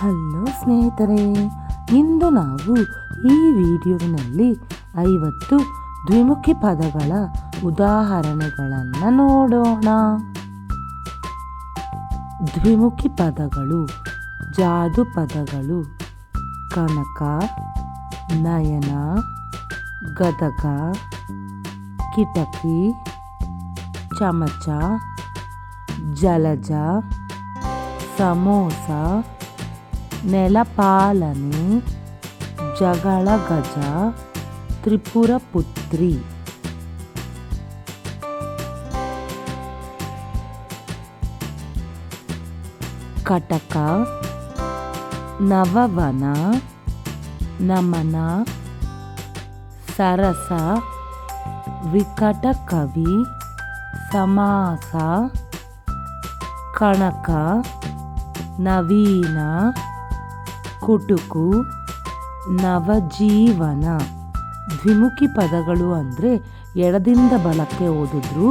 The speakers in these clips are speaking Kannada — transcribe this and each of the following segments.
ಹಲೋ ಸ್ನೇಹಿತರೆ, ಇಂದು ನಾವು ಈ ವಿಡಿಯೋನಲ್ಲಿ ಐವತ್ತು ದ್ವಿಮುಖಿ ಪದಗಳ ಉದಾಹರಣೆಗಳನ್ನು ನೋಡೋಣ. ದ್ವಿಮುಖಿ ಪದಗಳು, ಜಾದು ಪದಗಳು, ಕನಕ, ನಯನ, ಗದಗ, ಕಿಟಕಿ, ಚಮಚ, ಜಲಜ, ಸಮೋಸ నెలపాలని జగళ జగళగజ త్రిపురపుత్రి. కటక నవవన నమన సరస వికట కవి సమాస కణక నవీన ಕುಟುಕು ನವಜೀವನ. ದ್ವಿಮುಖಿ ಪದಗಳು ಅಂದರೆ ಎಡದಿಂದ ಬಲಕ್ಕೆ ಓದಿದ್ರು,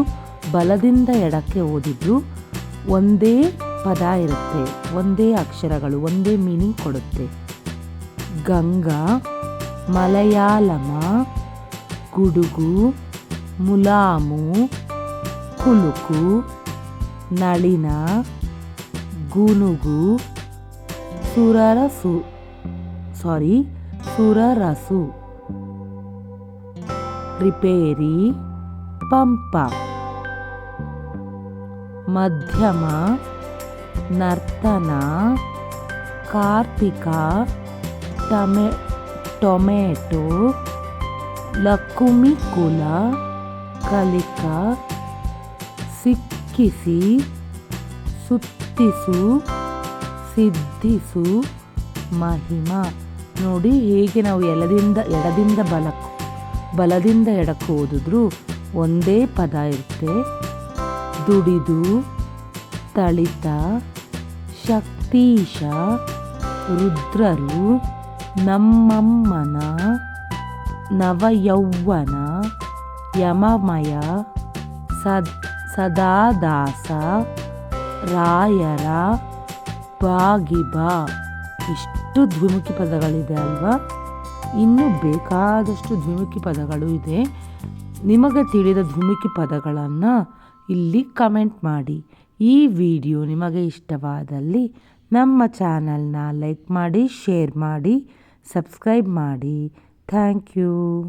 ಬಲದಿಂದ ಎಡಕ್ಕೆ ಓದಿದ್ರು, ಒಂದೇ ಪದ ಇರುತ್ತೆ, ಒಂದೇ ಅಕ್ಷರಗಳು, ಒಂದೇ ಮೀನಿಂಗ್ ಕೊಡುತ್ತೆ. ಗಂಗಾ, ಮಲಯಾಳಮ, ಗುಡುಗು, ಮುಲಾಮು, ಕುಲುಕು, ನಳಿನ, ಗುನುಗು సూరారసు. సారీ సూరారసు. రిపేరీ పంప. మధ్యమ నర్తన కార్తీక టమే టొమాటో లక్కుమి కుల కలిక సిక్కిసి సుత్తిసు ಸಿದ್ಧಿಸು ಮಹಿಮ. ನೋಡಿ ಹೇಗೆ ನಾವು ಎಲದಿಂದ, ಎಡದಿಂದ ಬಲಕ್ಕೆ ಬಲದಿಂದ ಎಡಕ್ಕೆ ಓದಿದ್ರು ಒಂದೇ ಪದ ಇರುತ್ತೆ. ದುಡಿದು, ತಳಿತ, ಶಕ್ತೀಶ, ರುದ್ರರು, ನಮ್ಮಮ್ಮನ, ನವಯೌವನ, ಯಮಮಯ, ಸದ್, ಸದಾದಾಸ, ರಾಯರ ಬಾಗಿಬ ಇಷ್ಟು ದ್ವಿಮುಖಿ ಪದಗಳಿದೆ ಅಲ್ವಾ? ಇನ್ನೂ ಬೇಕಾದಷ್ಟು ದ್ವಿಮುಖಿ ಪದಗಳು ಇದೆ. ನಿಮಗೆ ತಿಳಿದ ದ್ವಿಮುಖಿ ಪದಗಳನ್ನು ಇಲ್ಲಿ ಕಮೆಂಟ್ ಮಾಡಿ. ಈ ವಿಡಿಯೋ ನಿಮಗೆ ಇಷ್ಟವಾದಲ್ಲಿ ನಮ್ಮ ಚಾನಲ್ನ ಲೈಕ್ ಮಾಡಿ ಶೇರ್ ಮಾಡಿ ಸಬ್ಸ್ಕ್ರೈಬ್ ಮಾಡಿ. Thank you